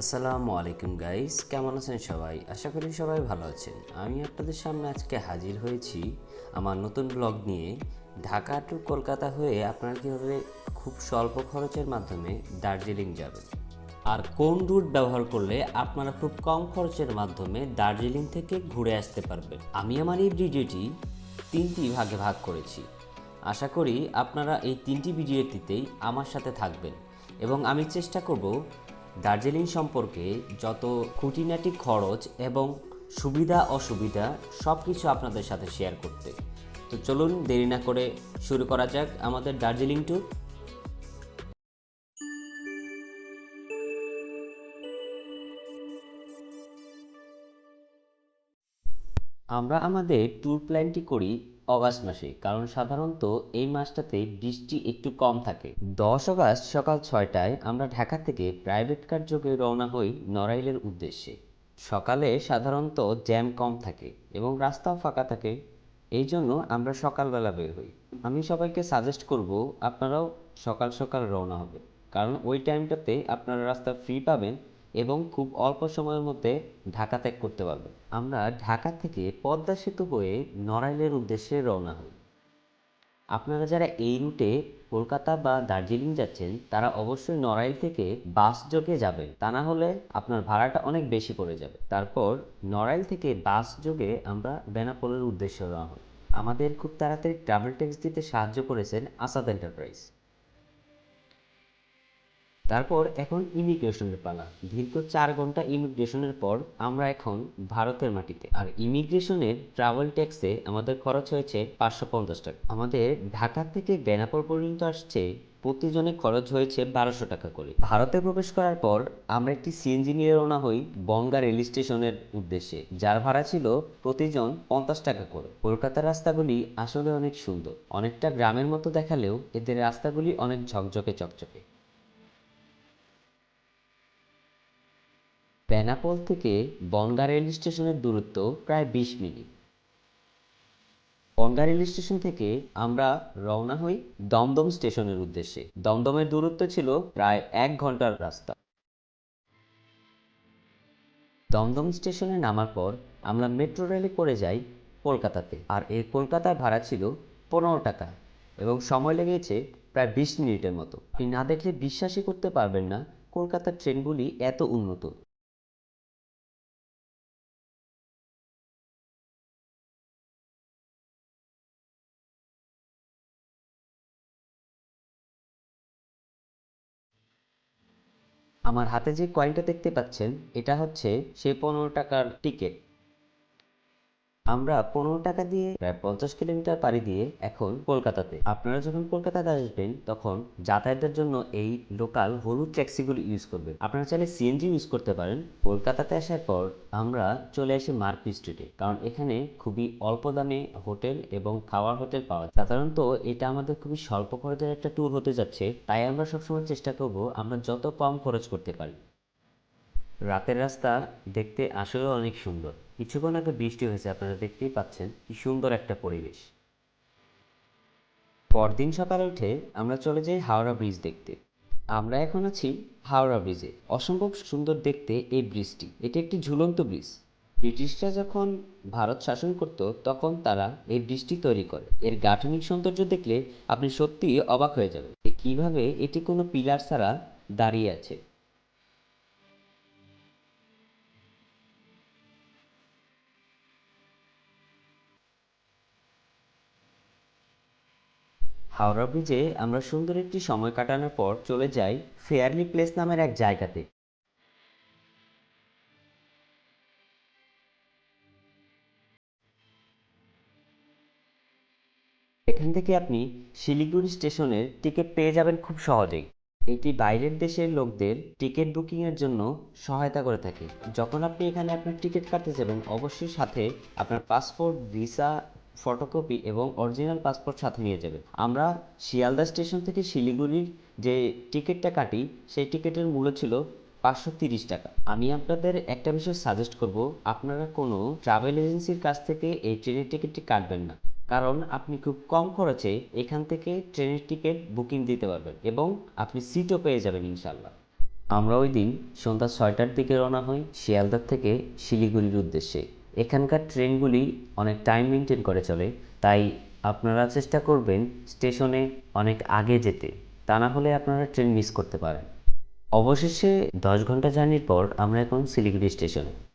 আসসালামু আলাইকুম গাইস কেমন আছেন সবাই? আশা করি সবাই ভালো আছেন। আমি আপনাদের সামনে আজকে হাজির হয়েছি আমার নতুন ব্লগ নিয়ে। ঢাকা টু কলকাতা হয়ে আপনারা কীভাবে খুব স্বল্প খরচের মাধ্যমে দার্জিলিং যাবেন? আর কোন রুট ব্যবহার করলে আপনারা খুব কম খরচের মাধ্যমে দার্জিলিং থেকে ঘুরে আসতে পারবেন? আমি আমার এই ভিডিওটি তিনটি ভাগে ভাগ করেছি। আশা করি আপনারা এই তিনটি ভিডিওটিতেই আমার সাথে থাকবেন এবং আমি চেষ্টা করব দার্জিলিং সম্পর্কে যত খুঁটিনাটি খরচ এবং সুবিধা, অসুবিধা সব কিছু আপনাদের সাথে শেয়ার করতে। তো চলুন দেরি না করে শুরু করা যাক আমাদের দার্জিলিং ট্যুর আমরা আমাদের ট্যুর প্ল্যানটি করি অগাস্ট মাসে, কারণ সাধারণত এই মাসটাতে বৃষ্টি একটু কম থাকে। দশ অগাস্ট সকাল ছয়টায় আমরা ঢাকা থেকে প্রাইভেট কার যোগে রওনা হই নড়াইলের উদ্দেশ্যে। সকালে সাধারণত জ্যাম কম থাকে এবং রাস্তাও ফাঁকা থাকে, এই জন্য আমরা সকালবেলা বের হই। আমি সবাইকে সাজেস্ট করব আপনারাও সকাল সকাল রওনা হবে কারণ ওই টাইমটাতে আপনারা রাস্তা ফ্রি পাবেন এবং খুব অল্প সময়ের মধ্যে ঢাকা ত্যাগ করতে পারবেন আমরা ঢাকা থেকে পদ্মা সেতু হয়ে নড়াইলের উদ্দেশ্যে রওনা হই। আপনারা যারা এই রুটে কলকাতা বা দার্জিলিং যাচ্ছেন, তারা অবশ্যই নড়াইল থেকে বাস যোগে যাবেন। তা না হলে আপনার ভাড়াটা অনেক বেশি পড়ে যাবে। তারপর নড়াইল থেকে বাস যোগে আমরা বেনাপোলের উদ্দেশ্যে রওনা হই। আমাদের খুব তাড়াতাড়ি ট্রাভেল ট্যাক্স দিতে সাহায্য করেছেন আসাদ এন্টারপ্রাইজ তারপর এখন ইমিগ্রেশনের পালা। দীর্ঘ চার ঘণ্টা ইমিগ্রেশনের পর আমরা এখন ভারতের মাটিতে। আর ইমিগ্রেশনের ট্রাভেল ট্যাক্সে আমাদের খরচ হয়েছে পাঁচশো পঞ্চাশ টাকা। আমাদের ঢাকা থেকে বেনাপোল পর্যন্ত আসছে প্রতিজনে খরচ হয়েছে বারোশো টাকা করে। ভারতে প্রবেশ করার পর আমরা একটি সিএনজি নিয়ে রওনা হই বনগা রেল স্টেশনের উদ্দেশ্যে। যার ভাড়া ছিল প্রতিজন পঞ্চাশ টাকা করে। কলকাতার রাস্তাগুলি আসলে অনেক সুন্দর। অনেকটা গ্রামের মতো দেখালেও এদের রাস্তাগুলি অনেক ঝকঝকে চকচকে। বেনাপোল থেকে বনগা রেল স্টেশনের দূরত্ব প্রায় বিশ মিনিট বনগা রেল স্টেশন থেকে আমরা রওনা হই দমদম স্টেশনের উদ্দেশ্যে। দমদমের দূরত্ব ছিল প্রায় এক ঘণ্টার রাস্তা। দমদম স্টেশনে নামার পর আমরা মেট্রো রেলে করে যাই কলকাতাতে। আর এই কলকাতার ভাড়া ছিল পনেরো টাকা এবং সময় লেগেছে প্রায় বিশ মিনিটের মতো। আপনি না দেখলে বিশ্বাসই করতে পারবেন না কলকাতার ট্রেনগুলি এত উন্নত। আমার হাতে যে কয়েনটা দেখতে পাচ্ছেন এটা হচ্ছে সেই পনেরো টাকার টিকিট আমরা পনেরো টাকা দিয়ে প্রায় পঞ্চাশ কিলোমিটার পাড়ি দিয়ে এখন কলকাতাতে। আপনারা যখন কলকাতাতে আসবেন, তখন যাতায়াতের জন্য এই লোকাল হলুদ ট্যাক্সিগুলো ইউজ করবেন। আপনারা চাইলে সিএনজি ইউজ করতে পারেন। কলকাতাতে আসার পর আমরা চলে আসি মার্কি স্ট্রিটে কারণ এখানে খুবই অল্প দামে হোটেল এবং খাওয়ার হোটেল পাওয়া যায়। সাধারণত এটা আমাদের খুবই স্বল্প খরচের একটা ট্যুর হতে যাচ্ছে, তাই আমরা সবসময় চেষ্টা করব আমরা যত কম খরচ করতে পারি। রাতের রাস্তা দেখতে আসলেও অনেক সুন্দর। কিছুক্ষণ আগে বৃষ্টি হয়েছে, আপনারা দেখতেই পাচ্ছেন কি সুন্দর একটা পরিবেশ। পরদিন সকালে উঠে আমরা চলে যাই হাওড়া ব্রিজ দেখতে। আমরা এখন আছি হাওড়া ব্রিজে। অসম্ভব সুন্দর দেখতে এই ব্রিজটি। এটি একটি ঝুলন্ত ব্রিজ। ব্রিটিশরা যখন ভারত শাসন করত, তখন তারা এই ব্রিজটি তৈরি করে। এর গাঠনিক সৌন্দর্য দেখলে আপনি সত্যিই অবাক হয়ে যাবেন কীভাবে এটি কোনো পিলার ছাড়া দাঁড়িয়ে আছে। হাওড়া ব্রিজে আমরা সুন্দর একটি সময় কাটানোর পর চলে যাই ফেয়ারলি প্লেস নামের এক জায়গাতে। এখান থেকে আপনি শিলিগুড়ি স্টেশনের টিকিট পেয়ে যাবেন খুব সহজেই। এটি বাইরের দেশের লোকদের টিকিট বুকিংয়ের জন্য সহায়তা করে থাকে। যখন আপনি এখানে আপনার টিকিট কাটতে যাবেন, অবশ্যই সাথে আপনার পাসপোর্ট, ভিসা ফটোকপি এবং অরিজিনাল পাসপোর্ট সাথে নিয়ে যাবে। আমরা শিয়ালদা স্টেশন থেকে শিলিগুড়ির যে টিকিটটা কাটি, সেই টিকিটের মূল্য ছিল পাঁচশো তিরিশ টাকা। আমি আপনাদের একটা বিষয় সাজেস্ট করব, আপনারা কোনো ট্রাভেল এজেন্সির কাছ থেকে এই ট্রেনের টিকিটটি কাটবেন না। কারণ আপনি খুব কম খরচে এখান থেকে ট্রেনের টিকিট বুকিং দিতে পারবেন এবং আপনি সিটও পেয়ে যাবেন ইনশাল্লাহ আমরা ওই দিন সন্ধ্যা ছয়টার দিকে রওনা হই শিয়ালদার থেকে শিলিগুড়ির উদ্দেশ্যে। এখানকার ট্রেনগুলি অনেক টাইম মেনটেন করে চলে, তাই আপনারা চেষ্টা করবেন স্টেশনে অনেক আগে যেতে, তা না হলে আপনারা ট্রেন মিস করতে পারেন। অবশেষে দশ ঘণ্টা জার্নির পর আমরা এখন শিলিগুড়ি স্টেশনে